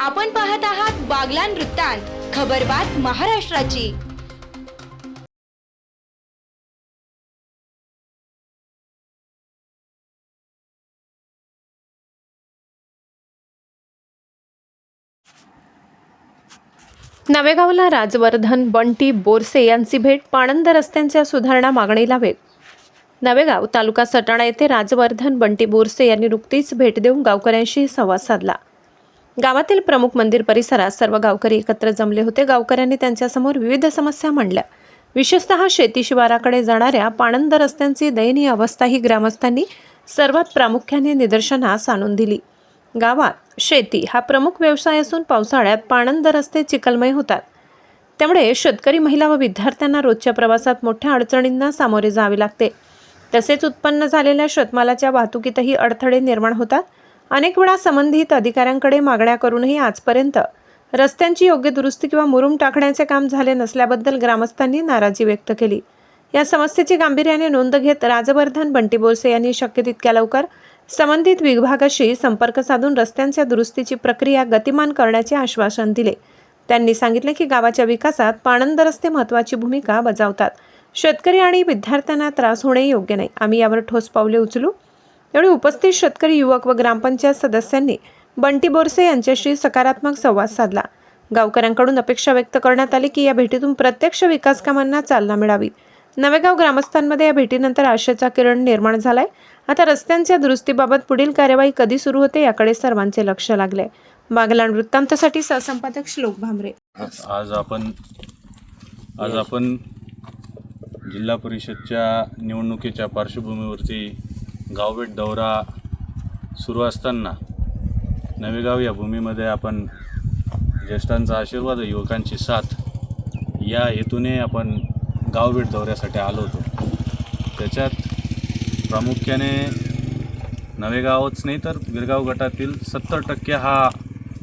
आपण पाहत आहात बागलान वृत्तांत खबरबात महाराष्ट्राची. नवेगावला राजवर्धन बंटी बोरसे यांची भेट पाणंद रस्त्यांच्या सुधारणा मागणीला वेग. नवेगाव तालुका सटाणा येथे राजवर्धन बंटी बोरसे यांनी नुकतीच भेट देऊन गावकऱ्यांशी संवाद साधला. गावातील प्रमुख मंदिर परिसरात सर्व गावकरी एकत्र जमले होते. गावकऱ्यांनी त्यांच्यासमोर विविध समस्या मांडल्या. विशेषतः शेती शिवाराकडे जाणाऱ्या पाणंद रस्त्यांची दयनीय अवस्था ही ग्रामस्थांनी सर्वात प्रामुख्याने निदर्शनास आणून दिली. गावात शेती हा प्रमुख व्यवसाय असून पावसाळ्यात पाणंद रस्ते चिखलमय होतात. त्यामुळे शेतकरी महिला व विद्यार्थ्यांना रोजच्या प्रवासात मोठ्या अडचणींना सामोरे जावे लागते. तसेच उत्पन्न झालेल्या शेतमालाच्या वाहतुकीतही अडथळे निर्माण होतात. अनेक वेळा संबंधित अधिकाऱ्यांकडे मागण्या करूनही आजपर्यंत रस्त्यांची योग्य दुरुस्ती किंवा मुरुम टाकण्याचे काम झाले नसल्याबद्दल ग्रामस्थांनी नाराजी व्यक्त केली. या समस्येची गांभीर्याने नोंद घेत राजवर्धन बंटी बोरसे यांनी शक्य तितक्या लवकर संबंधित विभागाशी संपर्क साधून रस्त्यांच्या दुरुस्तीची प्रक्रिया गतिमान करण्याचे आश्वासन दिले. त्यांनी सांगितले की गावाच्या विकासात पाणंद रस्ते महत्त्वाची भूमिका बजावतात. शेतकरी आणि विद्यार्थ्यांना त्रास होणे योग्य नाही. आम्ही यावर ठोस पावले उचलू. यावेळी उपस्थित शेतकरी युवक व ग्रामपंचायत सदस्यांनी बंटी बोरसे यांच्याशी सकारात्मक संवाद साधला. गावकऱ्यांकडून अपेक्षा व्यक्त करण्यात आली की या भेटीतून प्रत्यक्ष विकास कामांना चालना मिळावी. नवेगाव ग्रामस्थांमध्ये या भेटीनंतर आशेचा किरण निर्माण झालाय. आता रस्त्यांच्या दुरुस्तीबाबत पुढील कार्यवाही कधी सुरू होते याकडे सर्वांचे लक्ष लागले बागलाण वृत्तांतासाठी सहसंपादक श्लोक भामरे. आज आपण आज आपण जिल्हा परिषदच्या निवडणुकीच्या पार्श्वभूमीवरती गावभेट दौरा सुरू असताना नवेगाव या भूमीमध्ये आपण ज्येष्ठांचा आशीर्वाद युवकांची साथ या हेतूने आपण गावभेट दौऱ्यासाठी आलो होतो. त्याच्यात प्रामुख्याने नवेगावच नाही तर गिरगाव गटातील सत्तर टक्के हा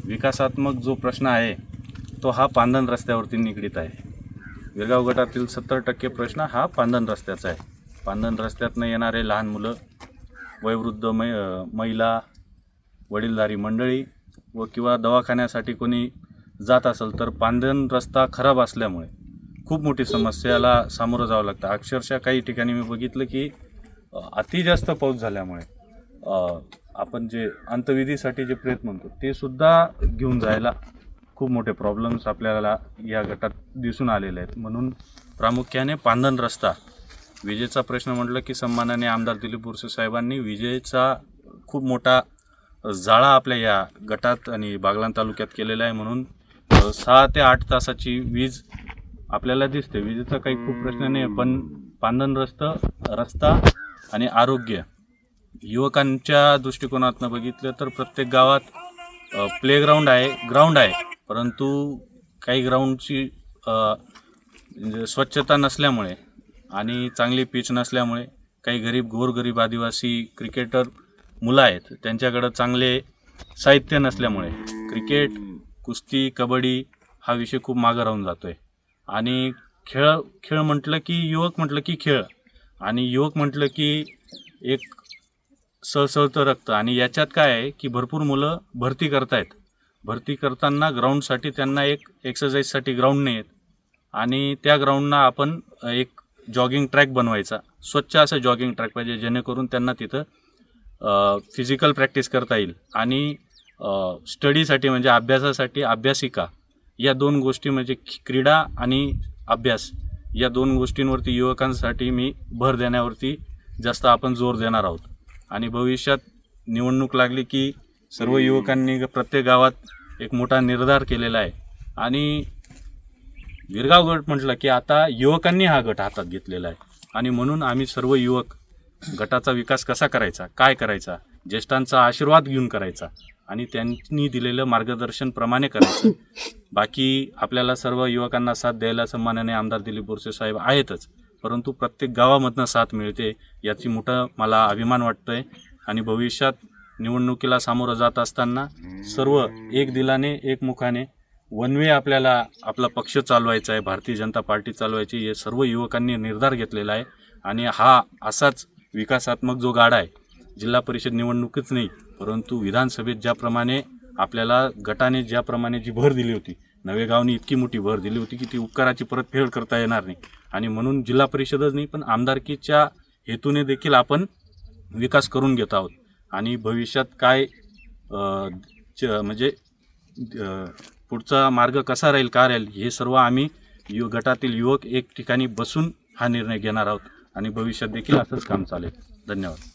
विकासात्मक जो प्रश्न आहे तो हा पांधन रस्त्यावरती निगडीत आहे. गिरगाव गटातील सत्तर टक्के प्रश्न हा पांधन रस्त्याचा आहे. पांधन रस्त्यातनं येणारे लहान मुलं वयोवृद्ध मै महिला वडीलधारी मंडळी व किंवा दवाखान्यासाठी कोणी जात असेल तर पांदन रस्ता खराब असल्यामुळे खूप मोठी समस्याला सामोरं जावं लागतं. अक्षरशः काही ठिकाणी मी बघितलं की अति जास्त पाऊस झाल्यामुळे आपण जे अंतविधीसाठी जे प्रयत्न म्हणतो ते सुद्धा घेऊन जायला खूप मोठे प्रॉब्लेम्स आपल्याला या गटात दिसून आलेले आहेत. म्हणून प्रामुख्याने पांदन रस्ता विजेचा प्रश्न म्हटलं की सन्मानाने आमदार दिलीप बोरसे साहेबांनी विजेचा खूप मोठा जाळा आपल्या या गटात आणि बागलाण तालुक्यात केलेला आहे म्हणून सहा ते आठ तासाची वीज आपल्याला दिसते. विजेचा काही खूप प्रश्न नाही पण पांदन रस्त रस्ता आणि आरोग्य. युवकांच्या दृष्टिकोनातनं बघितलं तर प्रत्येक गावात प्लेग्राऊंड आहे ग्राउंड आहे. परंतु काही ग्राउंडची म्हणजे स्वच्छता नसल्यामुळे आणि चांगली पिच नसल्यामुळे काही गरीब गोरगरीब आदिवासी क्रिकेटर मुलं आहेत. त्यांच्याकडं चांगले साहित्य नसल्यामुळे क्रिकेट कुस्ती कबड्डी हा विषय खूप मागं राहून जातो आहे आणि खेळ खेळ म्हटलं की युवक म्हटलं की खेळ. आणि युवक म्हटलं की एक सळसळतं रक्त. आणि याच्यात काय आहे की भरपूर मुलं भरती करतायत. भरती करताना ग्राउंडसाठी त्यांना एक एक्सरसाइजसाठी ग्राउंड नाही आहेत आणि त्या ग्राउंडना आपण एक जॉगिंग ट्रॅक बनवायचा. स्वच्छ असं जॉगिंग ट्रॅक पाहिजे जेणेकरून त्यांना तिथं फिजिकल प्रॅक्टिस करता येईल. आणि स्टडीसाठी म्हणजे अभ्यासासाठी अभ्यासिका या दोन गोष्टी म्हणजे क्रीडा आणि अभ्यास या दोन गोष्टींवरती युवकांसाठी मी भर देण्यावरती जास्त आपण जोर देणार आहोत. आणि भविष्यात निवडणूक लागली की सर्व युवकांनी ग- प्रत्येक गावात एक मोठा निर्धार केलेला आहे. आणि गिरगाव गट म्हटलं की आता युवकांनी हा गट हातात घेतलेला आहे. आणि म्हणून आम्ही सर्व युवक गटाचा विकास कसा करायचा काय करायचा ज्येष्ठांचा आशीर्वाद घेऊन करायचा आणि त्यांनी दिलेलं मार्गदर्शन प्रमाणे करायचं. बाकी आपल्याला सर्व युवकांना साथ द्यायला सन्मानाने आमदार दिलीप बोरसे साहेब आहेतच परंतु प्रत्येक गावामधनं साथ मिळते याची मोठं मला अभिमान वाटतोय. आणि भविष्यात निवडणुकीला सामोरं जात असताना सर्व एक दिलाने एक मुखाने वन वे आपल्याला आपला पक्ष चालवायचा आहे भारतीय जनता पार्टी चालवायची हे सर्व युवकांनी निर्धार घेतलेला आहे. आणि हा असाच विकासात्मक जो गाडा आहे जिल्हा परिषद निवडणूकच नाही परंतु विधानसभेत ज्याप्रमाणे आपल्याला गटाने ज्याप्रमाणे जी भर दिली होती नवेगावनी इतकी मोठी भर दिली होती की ती उपकाराची परतफेड करता येणार नाही. आणि म्हणून जिल्हा परिषदच नाही पण आमदारकीच्या हेतूने देखील आपण विकास करून घेत आहोत. आणि भविष्यात काय च- म्हणजे पुढचा मार्ग कसा राहील का राहील हे सर्व आम्ही यु गटातील युवक एक ठिकाणी बसून हा निर्णय घेणार आहोत. आणि भविष्यात देखील असंच काम चालेल. धन्यवाद.